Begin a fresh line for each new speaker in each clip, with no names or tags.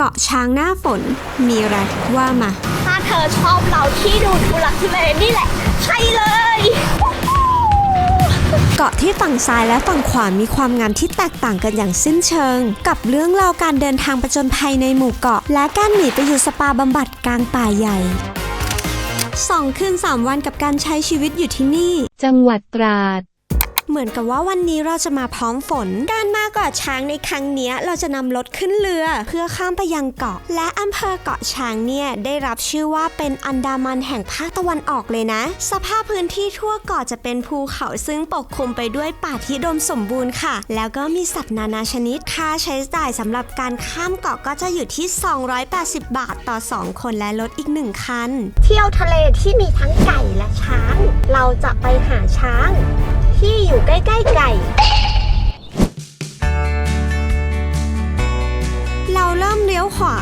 เกาะช้างหน้าฝน มีอะไรว่ามา
ถ้าเธอชอบเราที่ดูทุลักทุเลนี่แหละ ใช่เลย
เกาะที่ฝั่งซ้ายและฝั่งขวา มีความงามที่แตกต่างกันอย่างสิ้นเชิง กับเรื่องราวการเดินทางประจนภัยในหมู่เกาะ และการหนีไปอยู่สปาบำบัดกลางป่าใหญ่สองคืนสามวันกับการใช้ชีวิตอยู่ที่นี่
จังหวัดตราด
เหมือนกับว่าวันนี้เราจะมาพร้อมฝน การาเกาะช้างในครั้งนี้เราจะนำรถขึ้นเรือเพื่อข้ามไปยังเกาะ และอำเภอเกาะช้างเนี่ยได้รับชื่อว่าเป็นอันดามันแห่งภาคตะวันออกเลยนะ สภาพพื้นที่ทั่วเกาะจะเป็นภูเขาซึ่งปกคลุมไปด้วยป่าที่ดมสมบูรณ์ค่ะ แล้วก็มีสัตว์นานาชนิดค่าใช้จ่ายสำหรับการข้ามเกาะก็จะอยู่ที่ 280 บาทต่อ 2 คนและรถอีก 1 คัน
เที่ยวทะเลที่มีทั้งไก่และช้าง เราจะไปหาช้าง ที่อยู่ใกล้ ๆ ไก่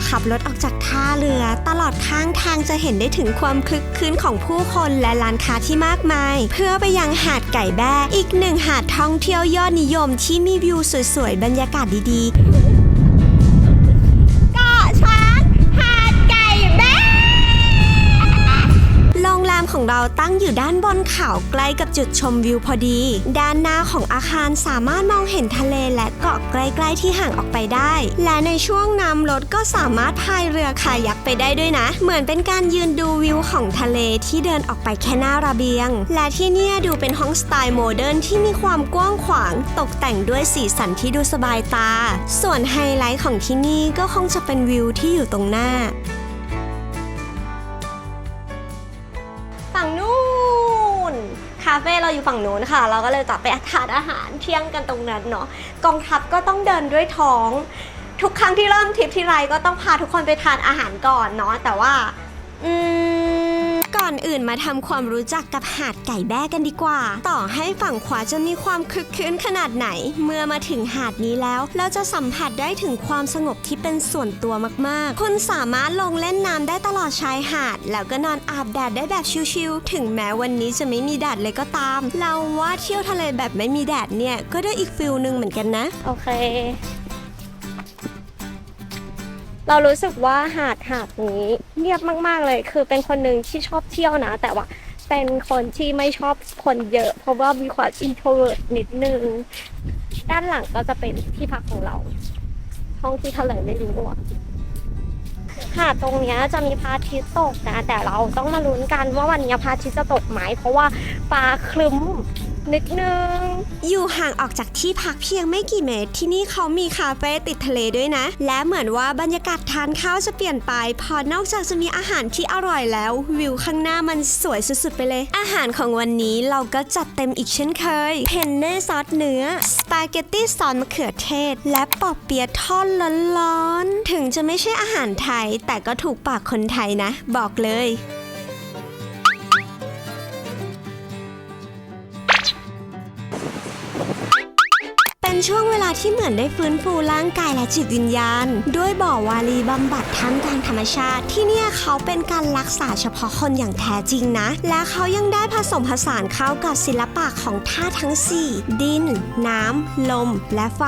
ขับรถออกจากท่าเรือ ตลอดข้างทางจะเห็นได้ถึงความคลึกคลื้นของผู้คนและร้านค้าที่มากมาย เพื่อไปยังหาดไก่แบ้อีกหนึ่งหาดท่องเที่ยวยอดนิยมที่มีวิวสวยๆ บรรยากาศดีๆ ของเราตั้งอยู่ด้านบนเขาใกล้กับจุดชมวิวพอดี ด้านหน้าของอาคารสามารถมองเห็นทะเลและเกาะใกล้ ๆ ที่ห่างออกไปได้ และในช่วงน้ำลดก็สามารถพายเรือคายักไปได้ด้วยนะ เหมือนเป็นการยืนดูวิวของทะเลที่เดินออกไปแค่หน้าระเบียง และที่นี่ดูเป็นห้องสไตล์โมเดิร์นที่มีความกว้างขวาง ตกแต่งด้วยสีสันที่ดูสบายตา ส่วนไฮไลท์ของที่นี่ก็คงจะเป็นวิวที่อยู่ตรงหน้าา
เฟ่เราอยู่ฝั่งนู้นค่ะ เราก็เลยจะไปทานอาหารเที่ยงกันตรงนั้นเนาะกองทัพก็ต้องเดินด้วยท้อง ทุกครั้งที่เริ่มทริปที่ไรก็ต้องพาทุกคนไปทานอาหารก่อนเนาะแต่ว่า อืม
ก่อนอื่นมาทำความรู้จักกับหาดไก่แบ้กันดีกว่า ต่อให้ฝั่งขวาจะมีความคึกคลื้นขนาดไหน เมื่อมาถึงหาดนี้แล้ว เราจะสัมผัสได้ถึงความสงบที่เป็นส่วนตัวมากๆ คุณสามารถลงเล่นน้ำได้ตลอดชายหาด แล้วก็นอนอาบแดดได้แบบชิลๆ ถึงแม้วันนี้จะไม่มีแดดเลยก็ตาม เราว่าเที่ยวทะเลแบบไม่มีแดดเนี่ยก็ได้อีกฟิลหนึ่งเหมือนกันนะ
โอเค เรารู้สึกว่าหาดหาดนี้เงียบมาก ๆเลย คือเป็นคนหนึ่งที่ชอบเที่ยวนะ แต่ว่าเป็นคนที่ไม่ชอบคนเยอะ เพราะว่ามีความ introvert นิดนึง ด้านหลังก็จะเป็นที่พักของเรา ห้องที่เลไม่รู้อะหาดตรงนี้จะมีพระอาทิตย์ตกนะ แต่เราต้องมาลุ้นกันว่าวันนี้พระอาทิตย์จะตกไหมเพราะว่าฟ้าครึ้ม นิดนึง
อยู่ห่างออกจากที่พักเพียงไม่กี่เมตร ที่นี่เขามีคาเฟ่ติดทะเลด้วยนะ และเหมือนว่าบรรยากาศทานข้าวจะเปลี่ยนไป พอนอกจากจะมีอาหารที่อร่อยแล้ว วิวข้างหน้ามันสวยสุดๆไปเลย อาหารของวันนี้เราก็จัดเต็มอีกเช่นเคย เพนเน่ซอสเนื้อ สปาเกตตี้ซอสมะเขือเทศ และปอบเปียะทอดร้อนๆ ถึงจะไม่ใช่อาหารไทย แต่ก็ถูกปากคนไทยนะ บอกเลย ช่วงเวลาที่เหมือนได้ฟื้นฟูร่างกายและจิตวิญญาณ ด้วยบ่อวารีบำบัดท่ามกลางธรรมชาติ ที่เนี่ยเขาเป็นการรักษาเฉพาะคนอย่างแท้จริงนะ และเขายังได้ผสมผสานเข้ากับศิลปะของธาตุทั้ง 4 ดิน น้ำ ลม และไฟ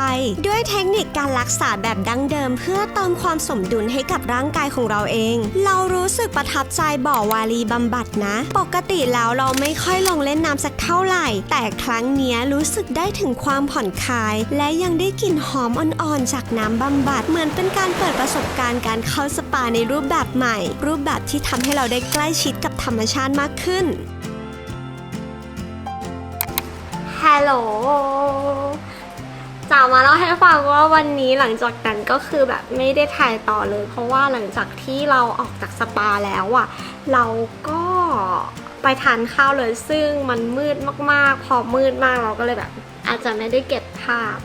ด้วยเทคนิคการรักษาแบบดั้งเดิม เพื่อเติมความสมดุลให้กับร่างกายของเราเอง เรารู้สึกประทับใจบ่อวารีบำบัดนะ ปกติแล้วเราไม่ค่อยลงเล่นน้ำสักเท่าไหร่ แต่ครั้งนี้รู้สึกได้ถึงความผ่อนคลายและยังได้กลิ่นหอมอ่อนๆ จากน้ำบำบัด เหมือนเป็นการเปิดประสบการณ์การเข้าสปาในรูปแบบใหม่ รูปแบบที่ทำให้เราได้ใกล้ชิดกับธรรมชาติมากขึ้น
ฮัลโหลจะมาเล่าให้ฟังว่าวันนี้หลังจากนั้นก็คือแบบไม่ได้ถ่ายต่อเลย เพราะว่าหลังจากที่เราออกจากสปาแล้วอะเราก็ไปทานข้าวเลยซึ่งมันมืดมากๆ พอมืดมากเราก็เลยแบบ อาจจะไม่ได้เก็บภาพ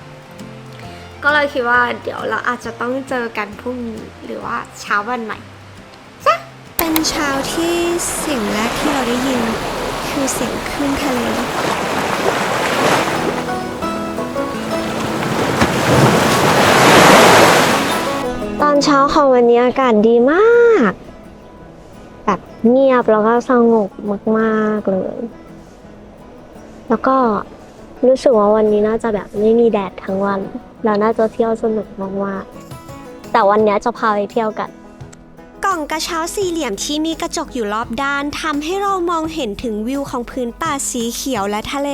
ก็เลยคิดว่าเดี๋ยวเราอาจจะต้องเจอกันพรุ่งนี้หรือว่าเช้าวันใหม่
เป็นเช้าที่สิ่งแรกที่เราได้ยิน คือเสียงคลื่นทะเล
ตอนเช้าของวันนี้อากาศดีมาก แบบเงียบแล้วก็สงบมาก ๆ เลย แล้วก็ รู้สึกว่าวันนี้น่าจะแบบไม่มีแดดทั้งวัน เราน่าจะเที่ยวสนุกมากๆแต่วันนี้จะพาไปเที่ยวกัน
ล่องกระเช้าสี่เหลี่ยมที่มีกระจกอยู่รอบด้านทำให้เรามองเห็นถึงวิวของพื้นป่าสีเขียวและทะเล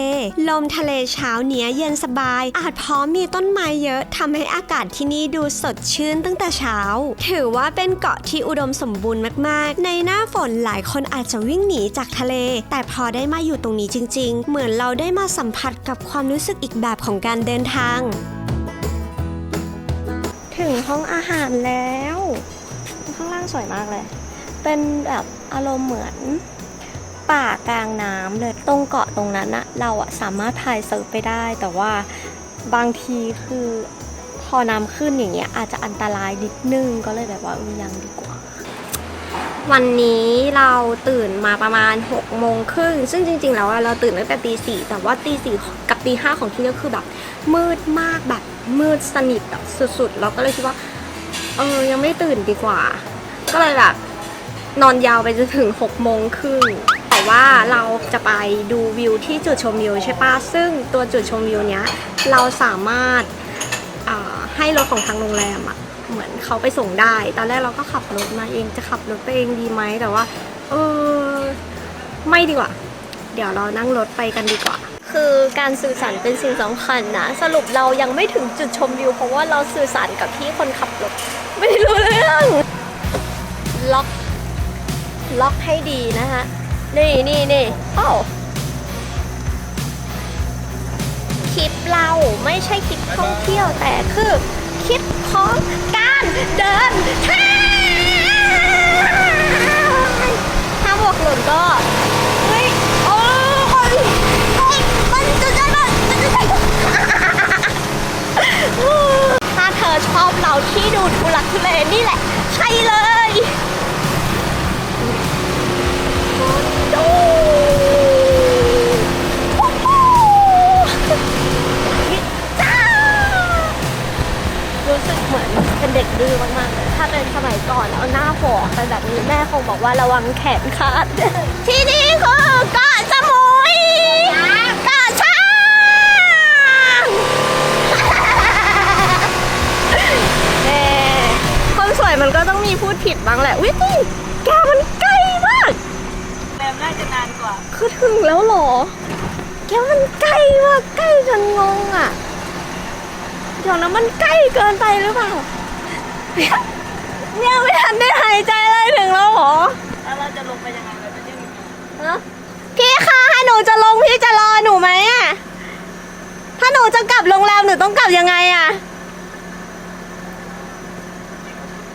ลมทะเลเช้าเนี้ยเย็นสบาย อาจพราะมีต้นไม้เยอะทำให้อากาศที่นี่ดูสดชื่นตั้งแต่เช้า ถือว่าเป็นเกาะที่อุดมสมบูรณ์มากๆ ในหน้าฝนหลายคนอาจจะวิ่งหนีจากทะเล แต่พอได้มาอยู่ตรงนี้จริง ๆ เหมือนเราได้มาสัมผัสกับความรู้สึกอีกแบบของการเดินทาง
ถึงห้องอาหารแล้ว สวยมากเลย เป็นแบบอารมณ์เหมือนป่ากลางน้ำเลยตรงเกาะตรงนั้นอะเราอะสามารถถ่ายเซิร์ฟไปได้ แต่ว่าบางทีคือพอน้ำขึ้นอย่างเงี้ยอาจจะอันตรายนิดนึงก็เลยแบบว่าออยังดีกว่า วันนี้เราตื่นมาประมาณ6กโมงครึ่งซึ่งจริง ๆ แล้วเราตื่นตั้งแต่ตีสี่แต่ว่าตีสี่กับตีห้าของที่นี่คือแบบ มืดมากแบบมืดสนิทแบบสุดๆ เราก็เลยคิดว่า เออยังไม่ตื่นดีกว่า ก็เลยแบบนอนยาวไปจนถึง6กโมงครึ่งแต่ว่าเราจะไปดูวิวที่จุดชมวิวใช่ปะซึ่งตัวจุดชมวิวเนี้ยเราสามารถให้รถของทางโรงแรมอะเหมือนเขาไปส่งได้ ตอนแรกเราก็ขับรถมาเองจะขับรถไปเองดีไหมแต่ว่าเออไม่ดีกว่า เดี๋ยวเรานั่งรถไปกันดีกว่า คือการสื่อสารเป็นสิ่งสำคัญนะ สรุปเรายังไม่ถึงจุดชมวิว เพราะว่าเราสื่อสารกับพี่คนขับรถไม่รู้เรื่อง ล็อกล็อกให้ดีนะฮะนี่นี่นี่โอ้าวคลิปเราไม่ใช่คลิปท่องเที่ยวแต่คือคลิปของการเดินทางถ้าบวกหล่นก็เฮ้ยโอ้คนคนมันจะจมันมันจะจะถ้าเธอชอบเราที่ดูทุลักทุเลนี่แหละ ใช่เลย ดื้อมากๆเลยถ้าเป็นสมัยก่อนเอาหน้าโผล่อกไปแบบนี้แม่คงบอกว่าระวังแขนขาด ที่นี่คือเกาะสมุยเกาะช้างเน่คนสวยมันก็ต้องมีพูดผิดบ้างแหละวินี่แกมันใกล้มาก
แรมน่าจะนานกว่า
คือถึงแล้วเหรอ แกมันใกล้มากใกล้จนงงอะเดี๋ยวนะมันใกล้เกินไปหรือเปล่า เนี่ยไม่ทันได้หายใจเลยถึงแล้วเหรอ
แล้วเราจะลงไปยังไงเราจะยัง
ฮะพี่คะให้หนูจะลงพี่จะรอหนูไหมอะ ถ้าหนูจะกลับโรงแรมหนูต้องกลับยังไงอะ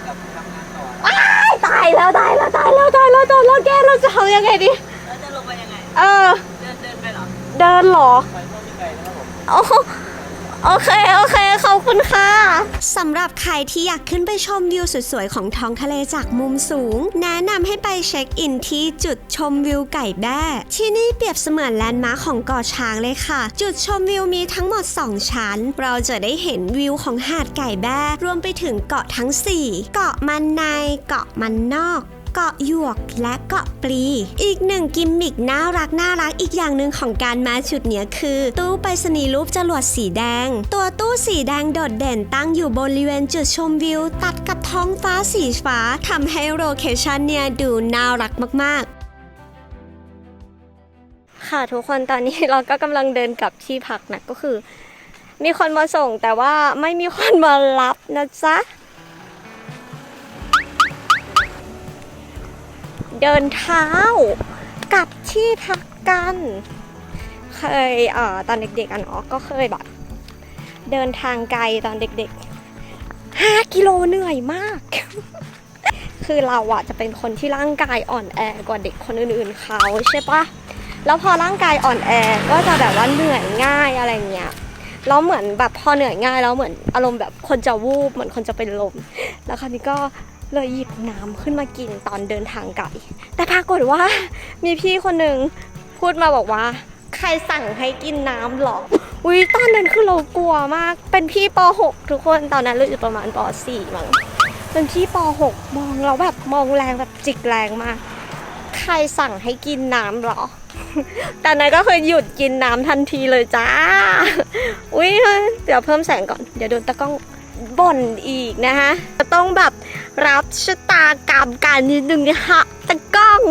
กับทำงานต่อ
อ้ายตายแล้วตายแล้วตายแล้วตายแล้วตายแล้วแกเราจะทำยังไงดี
แล้วจะลงไปยังไง
เออ
เดินเดินไปเหรอ
เดินเหรอ
ไปก็ไม่ไกลนะครับผม
โอ้ โอเค โอเค ขอบคุณค่ะ
สำหรับใครที่อยากขึ้นไปชมวิวสวยๆ ของท้องทะเลจากมุมสูง แนะนำให้ไปเช็คอินที่จุดชมวิวไก่แบ้ ที่นี่เปรียบเสมือนแลนด์มาร์คของเกาะช้างเลยค่ะ จุดชมวิวมีทั้งหมด 2 ชั้น เราจะได้เห็นวิวของหาดไก่แบ้ รวมไปถึงเกาะทั้ง 4 เกาะมันใน เกาะมันนอก เกาะหยวกและเกาะปลี อีกหนึ่งกิมมิกน่ารักน่ารักอีกอย่างหนึ่งของการมาชุดเนี้ยคือ ตู้ไปรษณีย์รูปจรวดสีแดง ตัวตู้สีแดงโดดเด่นตั้งอยู่บริเวณจุดชมวิว ตัดกับท้องฟ้าสีฟ้าทำให้โลเคชันเนี่ยดูน่ารักมากๆ
ค่ะทุกคนตอนนี้เราก็กำลังเดินกลับที่พักนะก็คือ มีคนมาส่งแต่ว่าไม่มีคนมารับนะจ๊ะ เดินเท้ากับที่พักกัน เคยเอ่อตอนเด็กๆอะเนาะก็เคยแบบ เดินทางไกลตอนเด็กๆห้ากิโลเหนื่อยมาก คือเราอะจะเป็นคนที่ร่างกายอ่อนแอกว่าเด็กคนอื่นๆเขาใช่ปะแล้วพอร่างกายอ่อนแอก็จะแบบว่าเหนื่อยง่ายอะไรเงี้ยแล้วเหมือนแบบพอเหนื่อยง่ายแล้วเหมือนอารมณ์แบบคนจะวูบเหมือนคนจะเป็นลม แล้วคราวนี้ก็ เลยหยิบน้ำขึ้นมากินตอนเดินทางไกลแต่ปรากฏว่ามีพี่คนหนึ่งพูดมาบอกว่า ใครสั่งให้กินน้ำหรออุ้ยตอนนั้นคือเรากลัวมาก เป็นพี่ป .6 ทุกคนตอนนั้นเราอยู่ประมาณป .4 มั้งเป็นพี่ป .6 มองเราแบบมองแรงแบบจิกแรงมาก ใครสั่งให้กินน้ำหรอแต่นั้นก็คือหยุดกินน้ำทันทีเลยจ้า อุ้ยเดี๋ยวเพิ่มแสงก่อน เดี๋ยวโดนตะก้องบ่นอีกนะคะจะต้องแบบ รับชะตากรรมการนิดนึงนะคะตะกล้อง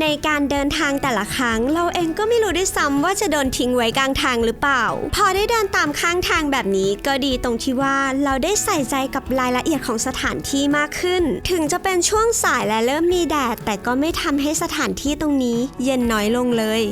ในการเดินทางแต่ละครั้ง เราเองก็ไม่รู้ด้วยซ้ำว่าจะโดนทิ้งไว้กลางทางหรือเปล่า พอได้เดินตามข้างทางแบบนี้ก็ดีตรงที่ว่าเราได้ใส่ใจกับรายละเอียดของสถานที่มากขึ้น ถึงจะเป็นช่วงสายและเริ่มมีแดด แต่ก็ไม่ทำให้สถานที่ตรงนี้ เย็นน้อยลงเลย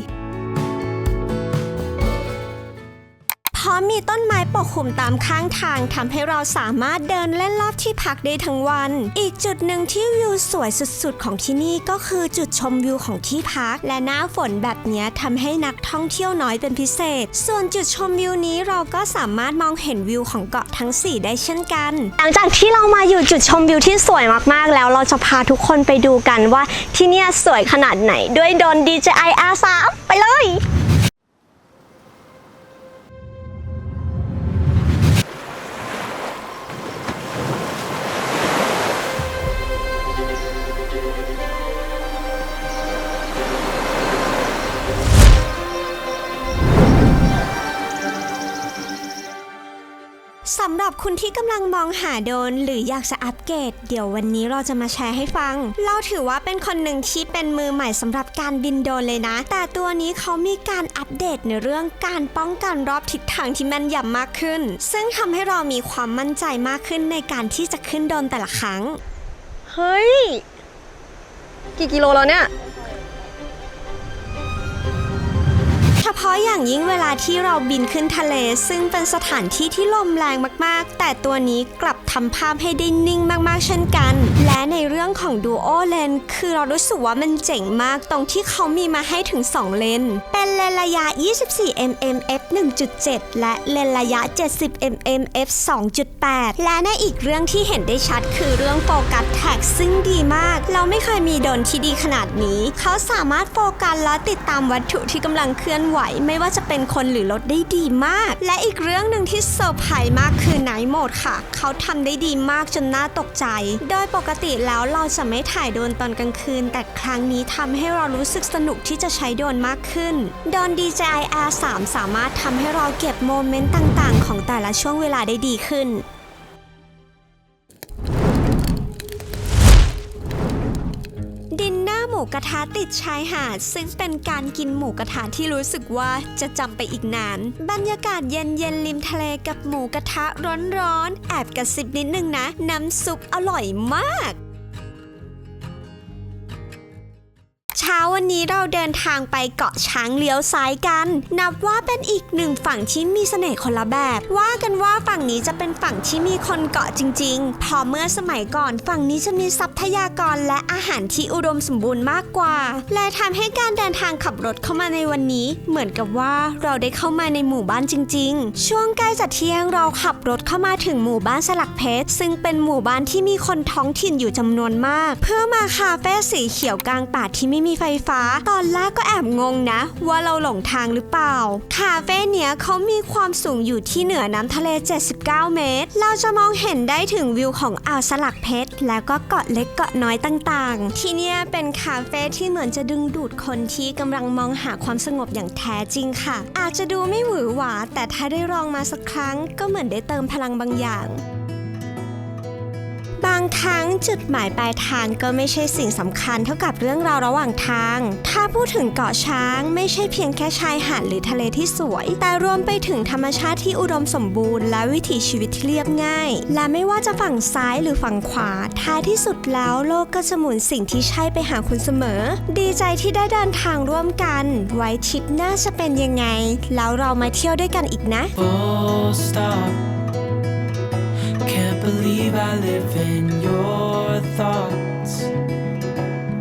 ราะมีต้นไม้ปกคลุมตามข้างทางทำให้เราสามารถเดินเล่นรอบที่พักได้ทั้งวัน อีกจุดหนึ่งที่วิวสวยสุดๆ ของที่นี่ก็คือจุดชมวิวของที่พัก และหน้าฝนแบบนี้ทำให้นักท่องเที่ยวน้อยเป็นพิเศษ ส่วนจุดชมวิวนี้เราก็สามารถมองเห็นวิวของเกาะทั้ง 4 ได้เช่นกัน
หลังจากที่เรามาอยู่จุดชมวิวที่สวยมากๆ แล้วเราจะพาทุกคนไปดูกันว่าที่นี่สวยขนาดไหน ด้วยโดน DJI R3 ไปเลย
รับคุณที่กำลังมองหาโดนหรืออยากจะอัปเกรดเดี๋ยววันนี้เราจะมาแชร์ให้ฟัง เราถือว่าเป็นคนหนึ่งที่เป็นมือใหม่สำหรับการบินโดนเลยนะ แต่ตัวนี้เขามีการอัปเดตในเรื่องการป้องกันรอบทิศทางที่แม่นยำมากขึ้น ซึ่งทำให้เรามีความมั่นใจมากขึ้นในการที่จะขึ้นโดนแต่ละครั้ง
เฮ้ย กี่กิโลแล้วเนี่ย
ฉพาะอย่างยิ่งเวลาที่เราบินขึ้นทะเล ซึ่งเป็นสถานที่ที่ลมแรงมากๆ แต่ตัวนี้กลับทำภาพให้ได้นิ่งมากๆ เช่นกัน และในเรื่องของ Duo Lens คือเรารู้สึกว่ามันเจ๋งมากตรงที่เขามีมาให้ถึง 2 เลน เป็นเลนระยะ 24 mm f 1.7 และเลนระยะ 70 mm f 2.8 และในอีกเรื่องที่เห็นได้ชัดคือเรื่องโฟกัสแท็กซึ่งดีมาก เราไม่เคยมีโดนที่ดีขนาดนี้ เขาสามารถโฟกัสและติดตามวัตถุที่กำลังเคลื่อนไหว ไม่ว่าจะเป็นคนหรือรถได้ดีมาก และอีกเรื่องหนึ่งที่เซอร์ไพรส์มากคือไนท์โหมดค่ะ เขาทำได้ดีมากจนน่าตกใจ โดยปกติแล้วเราจะไม่ถ่ายโดนตอนกลางคืน แต่ครั้งนี้ทำให้เรารู้สึกสนุกที่จะใช้โดนมากขึ้น โดน DJI R3 สามารถทำให้เราเก็บโมเมนต์ต่างๆ ของแต่ละช่วงเวลาได้ดีขึ้น มูกระทะติดชายหาด ซึ่งเป็นการกินหมูกระทะที่รู้สึกว่าจะจำไปอีกนาน บรรยากาศเย็นเย็นๆริมทะเลกับหมูกระทะร้อนๆแอบกระซิบนิดนึงนะ น้ำซุปอร่อยมาก ช้าวันนี้เราเดินทางไปเกาะช้างเลี้ยวซ้ายกัน นับว่าเป็นอีกหนึ่งฝั่งที่มีเสน่ห์คนละแบบ ว่ากันว่าฝั่งนี้จะเป็นฝั่งที่มีคนเกาะจริง ๆ พอเมื่อสมัยก่อนฝั่งนี้จะมีทรัพยากรและอาหารที่อุดมสมบูรณ์มากกว่า และทำให้การเดินทางขับรถเข้ามาในวันนี้ เหมือนกับว่าเราได้เข้ามาในหมู่บ้านจริง ๆ ช่วงใกล้จะเที่ยงเราขับรถเข้ามาถึงหมู่บ้านสลักเพชรซึ่งเป็นหมู่บ้านที่มีคนท้องถิ่นอยู่จำนวนมาก เพื่อมาคาเฟ่สีเขียวกลางป่าที่ไม่มีไฟฟ้า ตอนแรกก็แอบงงนะ ว่าเราหลงทางหรือเปล่า คาเฟ่เนี้ยเขามีความสูงอยู่ที่เหนือน้ำทะเล 79 เมตร เราจะมองเห็นได้ถึงวิวของอ่าวสลักเพชร แล้วก็เกาะเล็กเกาะน้อยต่างๆ ที่เนี่ยเป็นคาเฟ่ที่เหมือนจะดึงดูดคนที่กำลังมองหาความสงบอย่างแท้จริงค่ะ อาจจะดูไม่หวือหวา แต่ถ้าได้ลองมาสักครั้งก็เหมือนได้เติมพลังบางอย่างางครั้งจุดหมายปลายทางก็ไม่ใช่สิ่งสำคัญเท่ากับเรื่องราวระหว่างทาง ถ้าพูดถึงเกาะช้างไม่ใช่เพียงแค่ชายหาดหรือทะเลที่สวย แต่รวมไปถึงธรรมชาติที่อุดมสมบูรณ์และวิถีชีวิตที่เรียบง่าย และไม่ว่าจะฝั่งซ้ายหรือฝั่งขวา ท้ายที่สุดแล้วโลกก็จะหมุนสิ่งที่ใช่ไปหาคุณเสมอ ดีใจที่ได้เดินทางร่วมกัน ไว้ทริปหน้าจะเป็นยังไง แล้วเรามาเที่ยวด้วยกันอีกนะ
Full stop. Believe I live in your thoughts.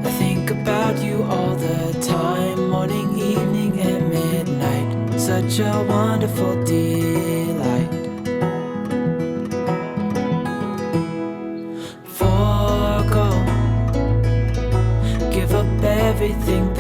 I think about you all the time, morning, evening, and midnight. Such a wonderful delight. Forgo, give up everything